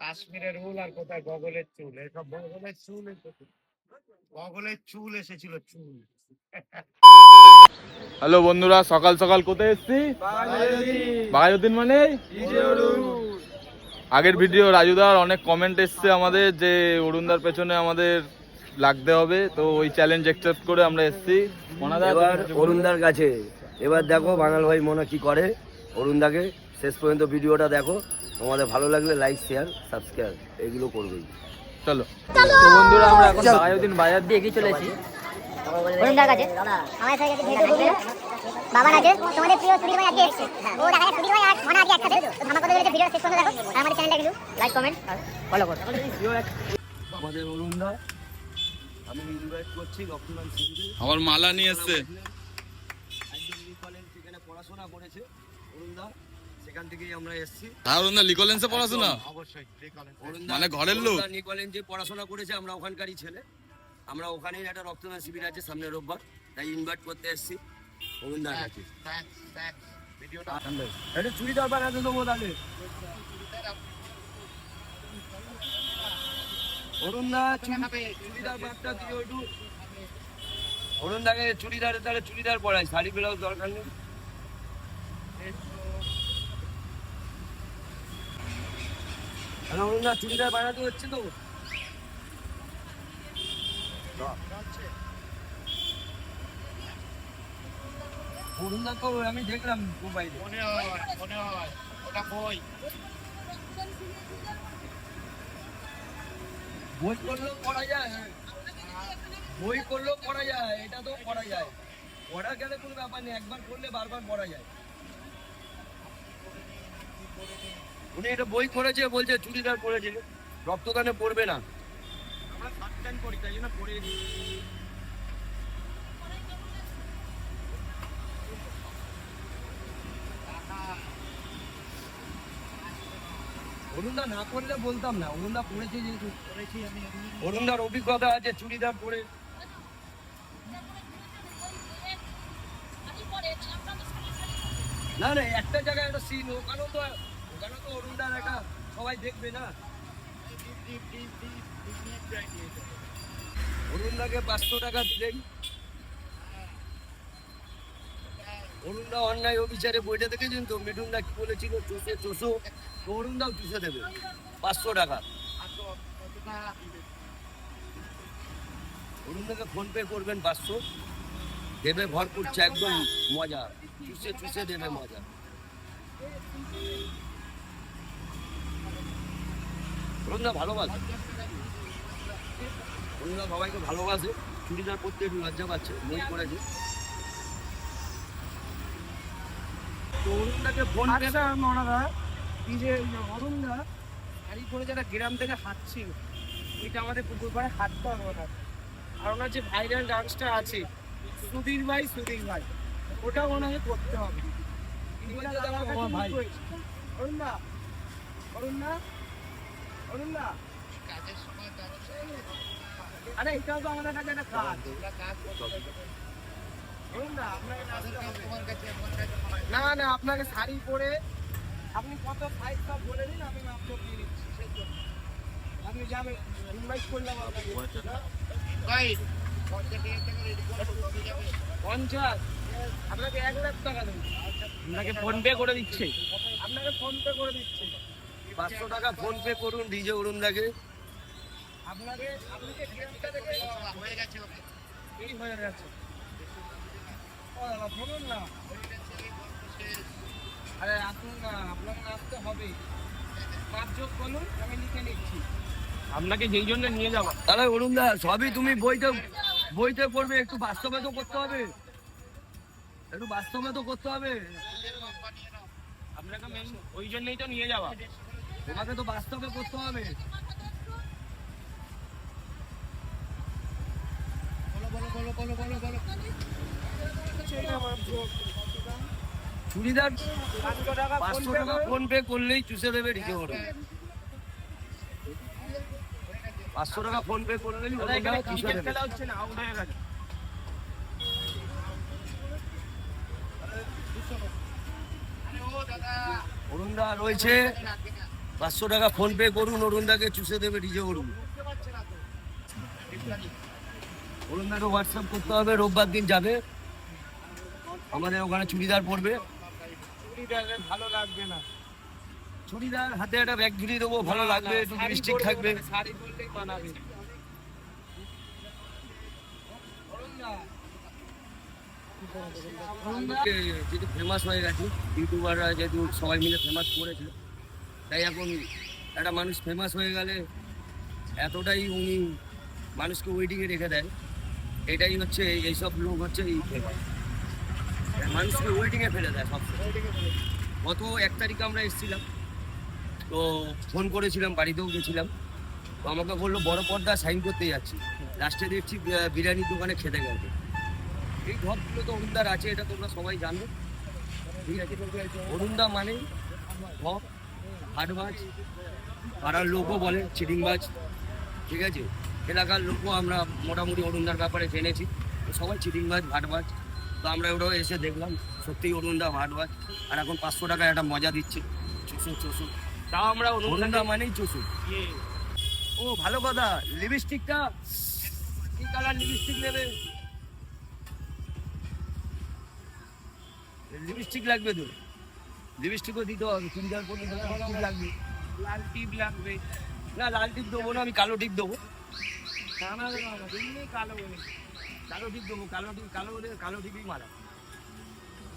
কাশ্মীরের উল আর কোথায়? বগলের চুল। এসব বগলের চুল এসেছে। বগলের চুল এসেছিল চুল। হ্যালো বন্ধুরা সকাল সকাল কোথায় এসছি? বাঘাযতীন মানে? আগের ভিডিও রাজুদার অনেক কমেন্ট এসছে আমাদের যে অরুণদার পেছনে আমাদের লাগতে হবে তো ওই চ্যালেঞ্জ অ্যাকসেপ্ট করে আমরা এসছি। এবার অরুণদার কাছে। এবার দেখো বাঙাল ভাই মনে কি করে? অরুণদাকে শেষ পর্যন্ত ভিডিওটা দেখো। তোমাদের ভালো লাগলে লাইক শেয়ার সাবস্ক্রাইব এগুলো করবেই। চলো। তো বন্ধুরা আমরা এখন বাঘাযতীন বাজার দিয়ে এগিয়ে চলেছি অরুণদার কাছে আমার সাথে গেছে ভেটু বন্ধু বাবার আছে তোমাদের প্রিয় সুধীর ভাই আজকে এসছে। ও দেখা যায় সুধীর ভাই আর আজকে একসাথে। তো ধামাকা করে ভিডিও শেষ পর্যন্ত দেখো আর আমাদের চ্যানেলটা কিন্তু লাইক কমেন্ট আর ফলো করো। আমাদের অরুণদা আমি ইনভাইট করছি আমার মালা নিয়ে এসছে। পড়াশোনা করেছে অরুণদা সেখান থেকেই আমরা এসেছি। লিকলেন্সে পড়াশোনা? অবশ্যই মানে ঘরের লোক? পড়াশোনা করেছে আমরা ওখানকারই ছেলে। আমরা ওখানেই একটা রক্তদান শিবির আছে সামনে রোববার। তাই ইনভাইট করতে এসেছি অরুণদার কাছে। এটা চুড়িদার বানাতে দেবো তাহলে। অরুণদা চুড়ি- চুড়িদার বাগটা দিয়ে একটু। অরুণদাকে চুড়িদার তাহলে চুড়িদার পরাই শাড়ি ব্লাউজ দরকার নেই। অরুণদা চুড়িদার বানাতে হচ্ছে তো। আমি দেখলাম মোবাইলে। মনে হয় মনে হয় ওটা বই। বই করলেও পড়া যায় বই করলেও পড়া যায় এটা তো পড়া যায়। পড়া গেলে কোনো ব্যাপার নেই একবার করলে বারবার পড়া যায়। উনি এটা বই করেছে বলছে চুড়িদার পরেছে। রক্তদানে পড়বে না। আমরা সাবস্ক্রাইব করি তাই জন্য পড়ে অরুণদা না করলে বলতাম না অরুণদা পড়েছে যেহেতু। করেছি আমি অরুণদার অভিজ্ঞতা আছে চুড়িদার পরে। না না একটা জায়গায় একটা সিন ওখানেও তো ওখানেও তো অরুণদার একটা সবাই দেখবে না। অরুণদাকে পাঁচশো টাকা দিলেই অরুণদা অন্যায় অবিচারে বইটা দেখেছেন তো? মিঠুনদা কি বলেছিল? চষে চষো। তো অরুণদাও চুষে দেবে। পাঁচশো টাকা। অরুণদাকে ফোন পে করবেন পাঁচশো। দেবে ভরপুর, একদম মজা। চুষে চুষে দেবে মজা। অরুণদা ভালোবাসে। অরুণদা সবাইকে ভালোবাসে। চুড়িদার পরতে একটু লজ্জা পাচ্ছে বই করেছে তো অরুণদাকে ফোন আচ্ছা মনাদা এই যে অরুণদা শাড়ি পরে যারা গ্রাম থেকে হাঁটছিল ওইটা আমাদের পুকুর পাড়ে হাঁটতে হবে ওনার আর ওনার যে ভাইরাল ডান্সটা আছে সুধীর ভাই সুধীর ভাই ওটা ওনাকে করতে হবে। অরুণদা অরুণদা অরুণদা কাজের সময় তো অবশ্যই আরে এটাও তো আমাদের কাছে একটা কাজ। না না আপনাকে শাড়ি পরে আপনি কত সাইজ সব বলে দিন আমি দিয়ে দিচ্ছি সেই জন্য। আপনি যাবেন ইনভাইট করলাম আপনাকে। পঞ্চাশ। আপনাকে এক লাখ টাকা দেবো। আপনাকে ফোন পে করে দিচ্ছে। আপনাকে ফোন পে করে দিচ্ছে। পাঁচশো টাকা ফোন পে করুন ডিজে অরুণদাকে আপনাকে আপনাকে হয়ে গেছে হয়ে গেছে। বলুন না। আরে আসুন না আপনাকে আসতে হবে। পাঁচ যোগ বলুন আমি লিখে নিচ্ছি। আপনাকে যেই জন্য নিয়ে যাব। তাহলে অরুণদা সবই তুমি বইতে বইতে পড়বে একটু বাস্তবে তো করতে হবে। একটু বাস্তবে তো করতে হবে। আপনাকে মেন ওই জন্যই তো নিয়ে যাওয়া। তোমাকে তো বাস্তবে করতে হবে। বলো, বলো, বলো, বলো, বলো, বলো। চুড়িদার পাঁচশো টাকা ফোন পে করলেই চুষে দেবে অরুণ পাঁচশো টাকা ফোন পে করলেই চুষে দেবে। হয়ে অরুণদা রয়েছে। পাঁচশো টাকা ফোন পে করুন অরুণদাকে চুষে দেবে ডিজে অরুণ অরুণদাকে হোয়াটসঅ্যাপ করতে হবে রোববার দিন যাবে। আমাদের ওখানে চুড়িদার পরবে। ভালো লাগবে না। চুড়িদার হাতে একটা ব্যাগ ঝুলিয়ে দেবো ভালো লাগবে একটু লিপস্টিক থাকবে। শাড়ি পরলেই মানাবে যেহেতু ফেমাস হয়ে গেছে ইউটিউবাররা যেহেতু সবাই মিলে ফেমাস করেছে তাই এখন একটা মানুষ ফেমাস হয়ে গেলে এতটাই উনি মানুষকে ওয়েটিংয়ে রেখে দেয়। এটাই হচ্ছে, এইসব লোক হচ্ছে এই ফেমাস মানুষকে ওয়েটিংয়ে ফেলে দেয় সব গত এক তারিখে আমরা এসেছিলাম, তো ফোন করেছিলাম, বাড়িতেও গেছিলাম। তো আমাকে বলল, বড় পর্দা সাইন করতে যাচ্ছি। লাস্টে দেখছি বিরিয়ানির দোকানে খেতে গেছে। এই ঘরগুলো তো অরুণদার আছে, এটা তোমরা সবাই জানো। ঠিক আছে? অরুণদা মানে হাটবাজ পাড়ার লোকও বলে চিটিংবাজ ঠিক আছে? এলাকার লোকও আমরা মোটামুটি অরুণদার ব্যাপারে জেনেছি। তো সবাই চিটিংবাজ ভাটবাজ। তো আমরা ওটাও এসে দেখলাম সত্যিই অরুণদা ভাটবাজ। আর এখন পাঁচশো টাকা একটা মজা দিচ্ছে চুষু চুষু তাও আমরা অরুণদা মানেই চুষু ও ভালো কথা। লিপস্টিকটা? কি কালার লিপস্টিক নেবে? লিপস্টিক লাগবে তো লিপস্টিকও দিতে হবে চুড়িদার পরে লিপস্টিক লাগবে। লাল টিপ লাগবে। না লাল টিপ দেবো না আমি কালো টিপ দেবো। কালো কালো টিপ দেবো কালো টিপ কালো কালো টিপই মারা।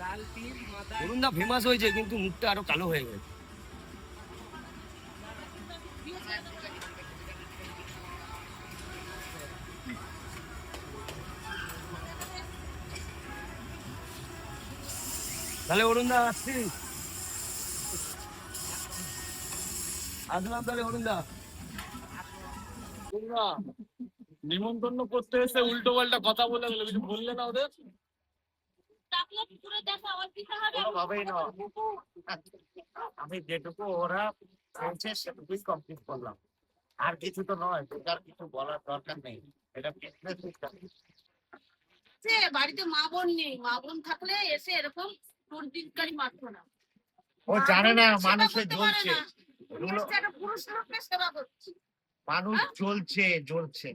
লাল টিপ মাথায় ফেমাস হয়েছে কিন্তু মুখটা আরও কালো হয়ে গেছে। তাহলে অরুণদা আসছি আসলাম তাহলে অরুণদা নিমন্ত্রণ করতে এসে উল্টো পাল্টা কথা বলে গেলে কিছু বললে না ওদের? নয় আমি যেটুকু ওরা বলছে সেটুকুই কমপ্লিট করলাম। আর কিছু তো নয় বেকার কিছু বলার দরকার নেই। এটা system। বাড়িতে মা বোন নেই। মা বোন থাকলে এসে এরকম টুরদিনকারী মারতো না। ও জানে না বোন সেবা মানুষে জ্বলছে। মানুষ হ্যাঁ? জ্বলছে জ্বলছে।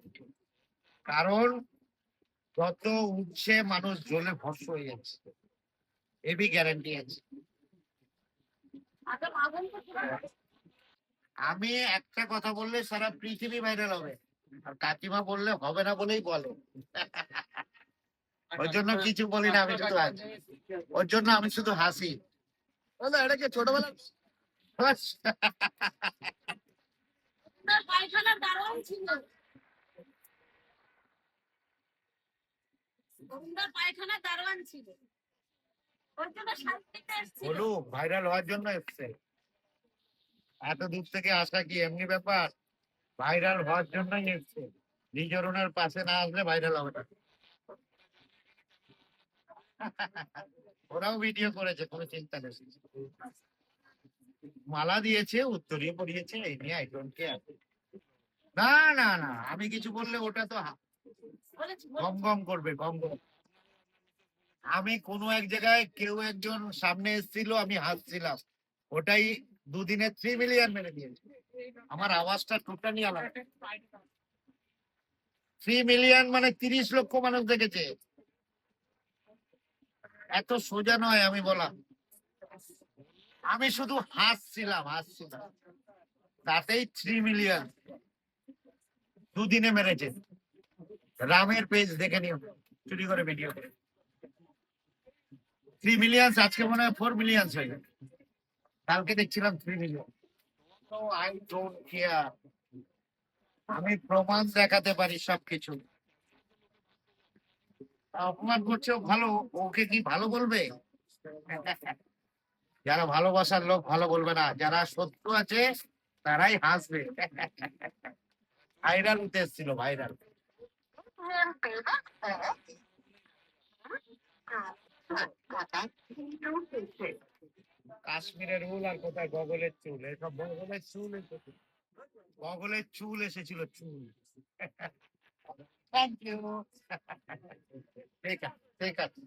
কারণ যত উঠছে মানুষ জ্বলে ভস্ম হয়ে যাচ্ছে। এবি গ্যারান্টি আছে। সেবা করতো। আমি একটা কথা বললে সারা পৃথিবী ভাইরাল হবে। আর কাকিমা বললে হবে না বলেই বলে। ওর জন্য কিছু বলি না আমি শুধু হাসি। ওর জন্য আমি শুধু হাসি। এটাকে ছোটবেলা ওনার পায়খানার ছিল। ওনার দারোয়ান ছিল। ওর জন্য শান্তিতে এসেছিল। বলুক ভাইরাল হওয়ার জন্য এসছে। এত দূর থেকে আসা কি এমনি ব্যাপার? ভাইরাল হওয়ার জন্যই এসছে। নিজের ওনার পাশে না আসলে ভাইরাল হবে না। ওরাও ভিডিও করেছে কোনো চিন্তা নেই। মালা দিয়েছে উত্তরীয় পরিয়েছে এই নিয়ে আই ডোন্ট কেয়ার না না না, আমি কিছু বললে ওটা তো গম গম করবে, গম গম। আমি কোনো এক জায়গায় কেউ একজন সামনে এসেছিল, আমি হাসছিলাম। ওটাই দুদিনে থ্রি মিলিয়ন মেরে দিয়েছে। আমার আওয়াজটা টোটালি আলাদা। থ্রি মিলিয়ন মানে তিরিশ লক্ষ মানুষ দেখেছে। এত সোজা নয় আমি বলা। আমি শুধু হাসছিলাম হাসছিলাম। তাতেই থ্রি মিলিয়ন দুদিনে মেরেছে। রামের পেজ দেখে নিও, চুরি করে ভিডিও করে। থ্রি মিলিয়ন্স আজকে মনে হয় ফোর মিলিয়ন্স হয়ে গেছে কালকে দেখছিলাম three million I don't care আমি প্রমাণ দেখাতে পারি সবকিছু। অপমান করছে ভালো, ওকে কি ভালো বলবে? যারা ভালোবাসার লোক ভালো বলবে না, যারা শত্রু আছে তারাই হাসবে। ভাইরাল উঠে এসেছিল ভাইরাল কাশ্মীরের উল আর কোথায়? গগলের চুল। এসব গগলের চুল গগলের চুল এসেছিল, চুল। থ্যাংক ইউ ঠিক আছে ঠিক আছে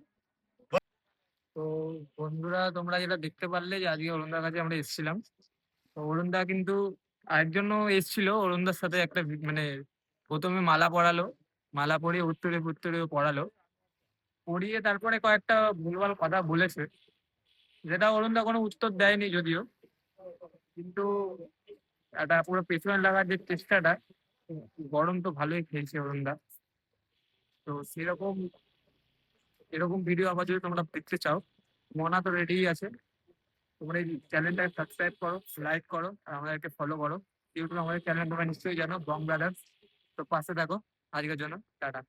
বন্ধুরা, তোমরা যেটা দেখতে পারলে যে আজকে অরুণদার কাছে আমরা এসেছিলাম। তো অরুণদা কিন্তু আরেকজনও এসেছিল। অরুণদার সাথে একটা মানে প্রথমে মালা পরালো। মালা পরিয়ে উত্তরে উত্তরে পড়ালো পড়িয়ে তারপরে কয়েকটা ভুলভাল কথা বলেছে। যেটা অরুণদা কোনো উত্তর দেয়নি যদিও। কিন্তু একটা পুরো পেছনে লাগার যে চেষ্টাটা, গরম তো ভালোই খেয়েছে অরুণদা। তো সেরকম, এরকম ভিডিও আবার যদি তোমরা দেখতে চাও। মনা তো রেডি আছে। তোমরা এই চ্যানেলটা সাবস্ক্রাইব করো লাইক করো, আর আমাদেরকে ফলো করো। ইউটিউবে আমাদের চ্যানেল তোমরা নিশ্চয়ই জানো বং ব্রাদার্স তো পাশে থাকো। আজকের জন্য টাটা।